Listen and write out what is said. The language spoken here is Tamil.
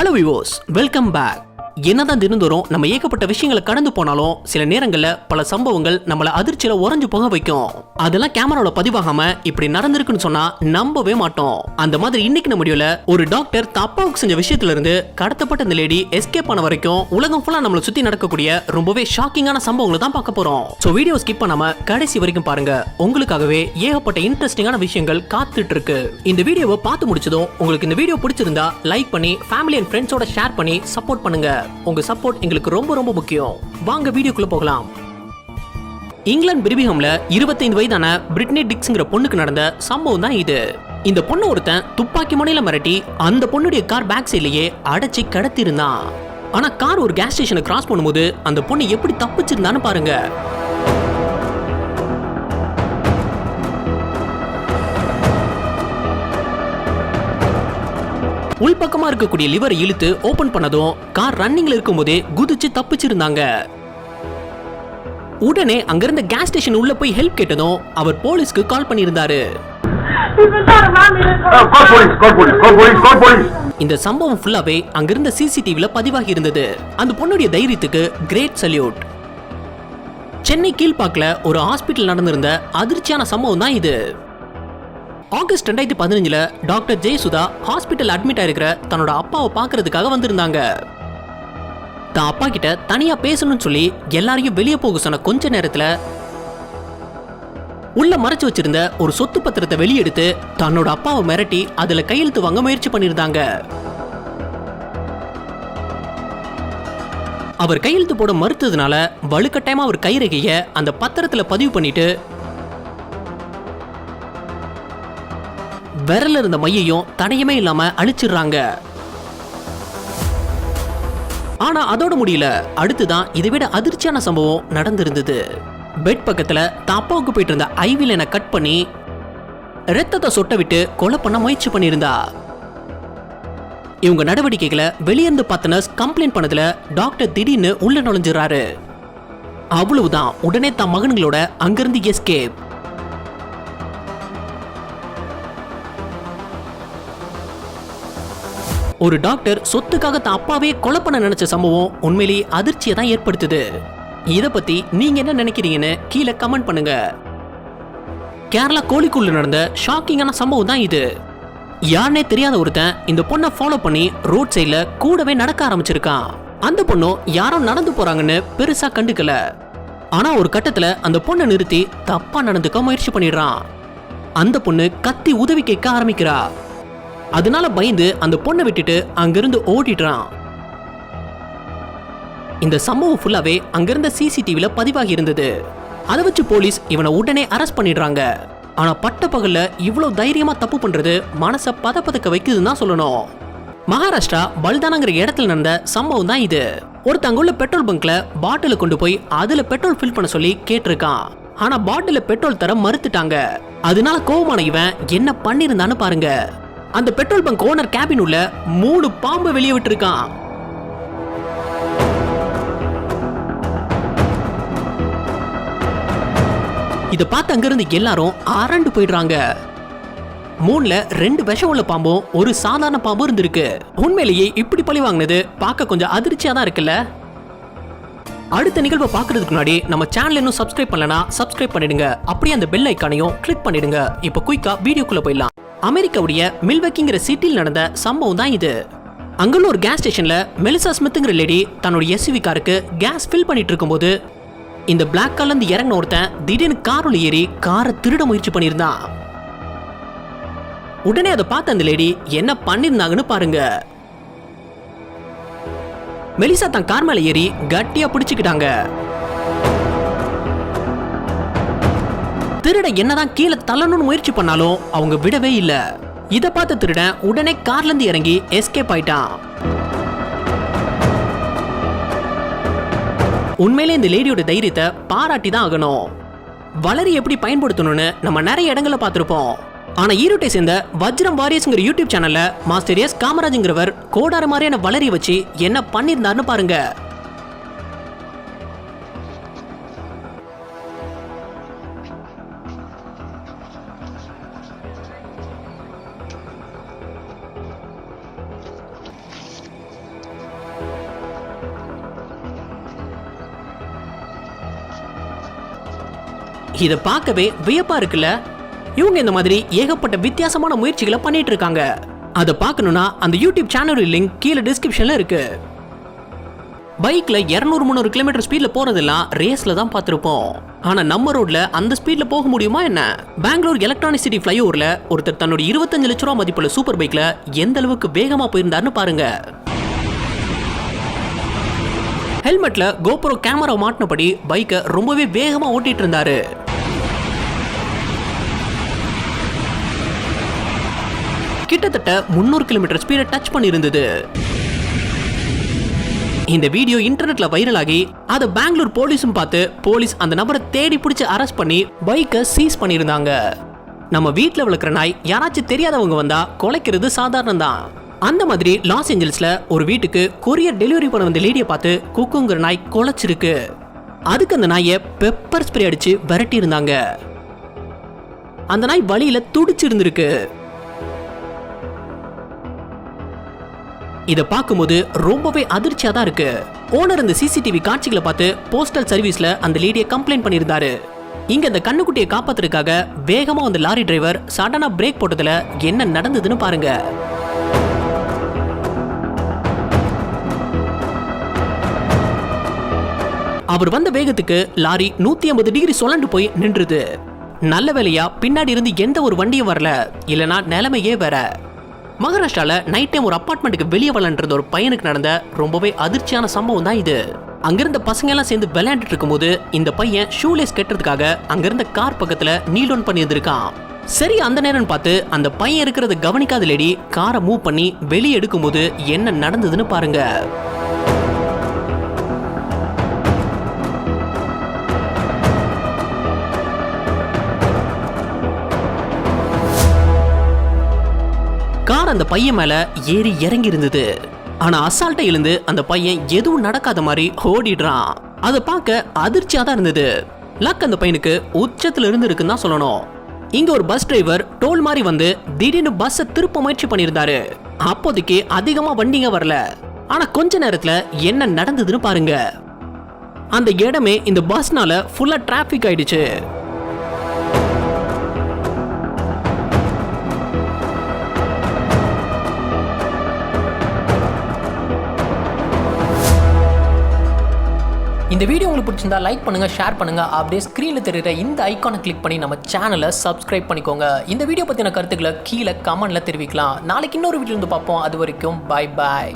ஹலோ விவோஸ் வெல்கம் பேக் என்னதான் தினந்தோறும் நம்ம ஏகப்பட்ட விஷயங்களை கடந்து போனாலும் சில நேரங்கள்ல பல சம்பவங்கள் நம்மள அதிர்ச்சியில உறைஞ்சு போக வைக்கும். அதெல்லாம் கேமராவில் பதிவாகாம இப்படி நடந்திருக்குன்னு சொன்னா நம்பவே மாட்டோம். அந்த மாதிரி இன்னைக்கு நம்ம முடியல ஒரு டாக்டர் தப்பாவுக்கு செஞ்ச விஷயத்துல இருந்து கடத்தப்பட்ட இந்த லேடி எஸ்கேப் ஆன வரைக்கும் உலகம் ஃபுல்லா நம்மளை சுத்தி நடக்கக்கூடிய ரொம்பவே ஷாக்கிங்கான சம்பவங்களை தான் பார்க்க போறோம். சோ வீடியோ ஸ்கிப் பண்ணாம கடைசி வரைக்கும் பாருங்க. உங்களுக்காகவே ஏகப்பட்ட இன்ட்ரெஸ்டிங்கான விஷயங்கள் காத்துட்டு இருக்கு. இந்த வீடியோவை பார்த்து முடிச்சதும் உங்களுக்கு இந்த வீடியோ பிடிச்சிருந்தா லைக் பண்ணி ஃபேமிலி அண்ட் ஃப்ரெண்ட்ஸோட ஷேர் பண்ணி சப்போர்ட் பண்ணுங்க. உங்க சப்போர்ட் எங்களுக்கு ரொம்ப ரொம்ப முக்கியம். வாங்க வீடியோக்குள்ள போகலாம். இங்கிலாந்து பிரிபிஹம்ல 25 வயதான பிரிட்னி டிக்ஸ்ங்கிற பொண்ணுக்கு நடந்த சம்பவம் தான் இது. இந்த பொண்ணு ஒருத்தன் துப்பாக்கி முனையில மிரட்டி அந்த பொண்ணுடைய கார் பேக் சைட்லயே அடைச்சி கடத்திருந்தான் ஆனா கார் ஒரு கேஸ் ஸ்டேஷனை கிராஸ் பண்ணும்போது அந்த பொண்ணு எப்படி தப்பிச்சிருந்தான்னு பாருங்க. உள்பக்கமா இருக்கக்கூடிய லிவரை இழுத்து ஓபன் பண்ணதும் கார் ரன்னிங்ல இருக்கும்போதே குதிச்சு தப்பிச்சிருந்தாங்க. உடனே அங்கிருந்த கேஸ் ஸ்டேஷன் உள்ள போய் ஹெல்ப் கேட்டதும் அவர் போலீஸ்க்கு கால் பண்ணியிருந்தாரு. இந்த சம்பவம் ஃபுல்லாவே அங்கிருந்த சிசிடிவில பதிவாகி இருந்தது. அந்த பொண்ணுடைய தைரியத்துக்கு கிரேட் சல்யூட் சென்னை கீழ்பாக்கில் ஒரு ஹாஸ்பிட்டல் நடந்திருந்த அதிர்ச்சியான சம்பவம் தான் இது. ஆகஸ்ட் ரெண்டாயிரத்தி பதினஞ்சுல டாக்டர் ஜெயசுதா ஹாஸ்பிட்டல் அட்மிட் ஆயிருக்கிற தன்னோட அப்பாவை பார்க்கறதுக்காக வந்திருந்தாங்க. தான் அப்பா கிட்ட தனியா பேசணும்னு சொல்லி எல்லாரையும் வெளியே போக சொன்ன கொஞ்ச நேரத்துல உள்ள மறைச்சு வச்சிருந்த ஒரு சொத்து பத்திரத்தை வெளியெடுத்து தன்னோட அப்பாவை மிரட்டி அதுல கையெழுத்து வாங்க முயற்சி பண்ணியிருந்தாங்க. அவர் கையெழுத்து போட மறுத்ததுனால வலுக்கட்டாயமா அவர் கைரகையை அந்த பத்திரத்துல பதிவு பண்ணிட்டு விரல இருந்த மையையும் தடையுமே இல்லாம அழிச்சிடுறாங்க. ஆனா அதோட முடியல அடுத்துதான் இதை விட அதிர்ச்சியான சம்பவம் நடந்திருந்தது. பெட் பக்கத்துல தாப்பாவுக்கு போயிட்டு இருந்த ஐவிலனை கட் பண்ணி ரத்தத்தை சொட்ட விட்டு கொலை பண்ண முயற்சி பண்ணியிருந்தா. இவங்க நடவடிக்கைகளை வெளியிருந்து பார்த்த நர்ஸ் கம்ப்ளைண்ட் பண்ணதுல டாக்டர் திடீர்னு உள்ள நுழைஞ்சிடறாரு. அவ்வளவுதான் உடனே தன் மகன்களோட அங்கிருந்து எஸ்கேப் ஒரு டாக்டர் சொத்துக்காக தான் அப்பாவே கொலை பண்ண நினைச்ச சம்பவம் உண்மையிலேயே அதிர்ச்சியை தான் ஏற்படுத்துது. இதை பத்தி நீங்க என்ன நினைக்கிறீங்கன்னு கீழே கமெண்ட் பண்ணுங்க. கேரளா கோழிக்குள்ள நடந்த ஷாக்கிங்கான சம்பவம் தான் இது. யாருனே தெரியாத ஒருத்தன் இந்த பொண்ணை ஃபாலோ பண்ணி ரோட் சைடில் கூடவே நடக்க ஆரம்பிச்சிருக்கான். அந்த பொண்ணும் யாரும் நடந்து போறாங்கன்னு பெருசா கண்டுக்கல. ஆனா ஒரு கட்டத்துல அந்த பொண்ணை நிறுத்தி தப்பா நடந்துக்க முயற்சி பண்ணிடுறான். அந்த பொண்ணு கத்தி உதவி கேட்க ஆரம்பிக்கிறா. அதனால பயந்து அந்த பொண்ணை விட்டுட்டு அங்கிருந்து ஓடிடுறான். இந்த சம்பவம் ஃபுல்லாவே அங்கிருந்த சிசிடிவில பதிவாகி இருந்தது. அதை வச்சு போலீஸ் இவனை உடனே அரெஸ்ட் பண்ணிடுறாங்க. ஆனா பட்ட பகல்ல இவ்வளவு தைரியமா தப்பு பண்றது மனசை பதப்பதக்க வைக்குதுன்னு தான் சொல்லணும். மகாராஷ்டிரா பல்தானாங்கிற இடத்துல நடந்த சம்பவம் தான் இது. ஒருத்தங்க உள்ள பெட்ரோல் பங்க்ல பாட்டில கொண்டு போய் அதுல பெட்ரோல் ஃபில் பண்ண சொல்லி கேட்டிருக்கான். ஆனா பாட்டில பெட்ரோல் தர மறுத்துட்டாங்க. அதனால கோவமான இவன் என்ன பண்ணிருந்தான்னு பாருங்க. அந்த பெட்ரோல் பங்க் ஓனர் கேபின் உள்ள மூணு பாம்பு வெளியே விட்டுருக்கான். இதை பார்த்து அங்கிருந்து எல்லாரும் அரண்டு போயிடுறாங்க. மூணுல ரெண்டு விஷம் உள்ள பாம்பும் ஒரு சாதாரண பாம்பும் இருந்திருக்கு. உண்மையிலேயே இப்படி பழி வாங்கினது பார்க்க கொஞ்சம் அதிர்ச்சியா தான் இருக்குல்ல? அடுத்த நிகழ்வை பார்க்கறதுக்கு முன்னாடி நம்ம சேனல் இன்னும் சப்ஸ்கிரைப் பண்ணலனா சப்ஸ்கிரைப் பண்ணிடுங்க. அப்படியே அந்த பெல் ஐக்கானையும் கிளிக் பண்ணிடுங்க. இப்போ குயிக்கா வீடியோக்குள்ள போயிடலாம். அமெரிக்காவுடைய மில்வெக்கிங்கிற சிட்டியில் நடந்த சம்பவம் தான் இது. அங்குள்ள ஒரு கேஸ் ஸ்டேஷன்ல மெலிசா ஸ்மித்துங்கிற லேடி தன்னுடைய எஸ்யூவி காருக்கு கேஸ் ஃபில் பண்ணிட்டு இருக்கும்போது இந்த பிளாக் கலந்து இறங்கின ஒருத்தன் திடீர்னு காரில் ஏறி காரை திருட முயற்சி பண்ணியிருந்தான். உடனே அதை பார்த்த அந்த லேடி என்ன பண்ணிருந்தாங்கன்னு பாருங்க. மெலிசா தன் கார் மேல ஏறி கட்டியா பிடிச்சுக்கிட்டாங்க. திருட என்னதான் கீழே தள்ளணும்னு முயற்சி பண்ணாலும் அவங்க விடவே இல்ல. இத பார்த்த திருடன் உடனே கார்ல இருந்து இறங்கி எஸ்கேப் ஆயிட்டான். உண்மையிலே இந்த லேடியோட தைரியத்தை பாராட்டி தான் ஆகணும். வளரி எப்படி பயன்படுத்தணும்னு நம்ம நிறைய இடங்கள பார்த்துருப்போம். ஆனா ஈரோட்டை சேர்ந்த வஜ்ரம் வாரியஸ்ங்கிற யூடியூப் சேனல்ல மாஸ்டர் எஸ் காமராஜுங்கிறவர் கோடார மாதிரியான வளரி வச்சு என்ன பண்ணியிருந்தாருன்னு பாருங்க. இத பார்க்கவே வியப்பா இருக்குல்ல? இவங்க இந்த மாதிரி ஏகப்பட்ட வித்தியாசமான முயற்சிகளை பண்ணிட்டு இருக்காங்க. அதை பார்க்கணும்னா அந்த யூடியூப் சேனல் லிங்க் கீழே டிஸ்கிரிப்ஷன்ல இருக்கு. பைக்ல 200 முந்நூறு கிலோமீட்டர் ஸ்பீட்ல போறதெல்லாம் ரேஸ்ல தான் பார்த்துருப்போம். ஆனா நம்ம ரோட்ல அந்த ஸ்பீட்ல போக முடியுமா என்ன? பெங்களூர் எலக்ட்ரானிக் சிட்டி ஃபிளைஓவர்ல ஒருத்தர் தன்னோட 25 லட்ச ரூபா மதிப்புள்ள சூப்பர் பைக்ல எந்த அளவுக்கு வேகமா போயிருந்தாருன்னு பாருங்க. ஹெல்மெட்ல கோபுரம் கேமரா மாட்டினபடி பைக்கை ரொம்பவே வேகமா ஓட்டிட்டு இருந்தாரு. கிட்டத்தட்ட 300 கிலோமீட்டர் ஸ்பீடை டச் பண்ணியிருந்தது. இந்த வீடியோ இன்டர்நெட்ல வைரல் ஆகி அதை பெங்களூர் போலீஸும் பார்த்து போலீஸ் அந்த நபரை தேடி பிடிச்சி அரெஸ்ட் பண்ணி பைக்கை சீஸ் பண்ணியிருந்தாங்க. நம்ம வீட்டில் வளர்க்குற நாய் யாராச்சும் தெரியாதவங்க வந்தா குலைக்கிறது சாதாரணம் தான் அந்த மாதிரி லாஸ் ஏஞ்சல்ஸ்ல ஒரு வீட்டுக்கு கொரியர் டெலிவரி பண்ண வந்த லேடியை பார்த்து குக்குங்கிற நாய் குலைச்சிருக்கு. அதுக்கு அந்த நாயை பெப்பர் ஸ்ப்ரே அடிச்சு விரட்டி இருந்தாங்க அந்த நாய் வழியில துடிச்சு இதை பார்க்கும்போது ரொம்பவே அதிர்ச்சியா தான் இருக்கு ஓனர் இந்த சிசிடிவி காட்சிகளை பார்த்து போஸ்டல் சர்வீஸ்ல அந்த லேடியை கம்ப்ளைண்ட் பண்ணியிருந்தாரு. இங்க இந்த கண்ணுக்குட்டியை காப்பாத்துறதுக்காக வேகமா வந்த லாரி டிரைவர் சடனா பிரேக் போட்டதுல என்ன நடந்ததுன்னு பாருங்க. அவர் வந்த வேகத்துக்கு லாரி நூத்தி ஐம்பது டிகிரி சுழண்டு போய் நின்றுது. நல்ல வேலையா பின்னாடி இருந்து எந்த ஒரு வண்டியும் வரல. இல்லனா நிலைமையே வேற. மகாராஷ்டிரால நைட் டைம் ஒரு அப்பார்ட்மெண்ட்டுக்கு வெளியே விளையாண்டு ஒரு பையனுக்கு நடந்த ரொம்பவே அதிர்ச்சியான சம்பவம் தான் இது. அங்கிருந்த பசங்க எல்லாம் சேர்ந்து விளையாண்டுட்டு இருக்கும்போது இந்த பையன் ஷூலேஸ் கட்டுறதுக்காக அங்கிருந்த கார் பக்கத்துல நீல் டவுன் பண்ணி இருந்திருக்கான் சரி அந்த நேரம் பார்த்து அந்த பையன் இருக்கிறத கவனிக்காத லேடி காரை மூவ் பண்ணி வெளியே எடுக்கும்போது என்ன நடந்ததுன்னு பாருங்க. கார் அந்த பையன் மேல ஏறி இறங்கி இருந்தது ஆனா அசால்ட்டா எழுந்து அந்த பையன் எதுவும் நடக்காத மாதிரி ஓடிடுறான். அதை பார்க்க அதிர்ச்சியா தான் இருந்தது. லக் அந்த பையனுக்கு உச்சத்துல இருந்து இருக்குன்னு தான் சொல்லணும். இங்க ஒரு பஸ் டிரைவர் டோல் மாதிரி வந்து திடீர்னு பஸ்ஸை திருப்ப முயற்சி பண்ணியிருந்தாரு. அப்போதைக்கு அதிகமா வண்டிங்க வரல. ஆனா கொஞ்ச நேரத்துல என்ன நடந்ததுன்னு பாருங்க. அந்த இடமே இந்த பஸ்னால ஃபுல்லா டிராஃபிக் ஆயிடுச்சு. இந்த வீடியோ உங்களுக்கு பிடிச்சிருந்தா லைக் பண்ணுங்க ஷேர் பண்ணுங்க. அப்படியே ஸ்க்ரீனில் தெரியுற இந்த ஐக்கானை கிளிக் பண்ணி நம்ம சேனலை சப்ஸ்கிரைப் பண்ணிக்கோங்க. இந்த வீடியோ பற்றின கருத்துக்களை கீழே கமெண்ட்ல தெரிவிக்கலாம். நாளைக்கு இன்னொரு வீட்டில் இருந்து பார்ப்போம். அது வரைக்கும் பை பாய்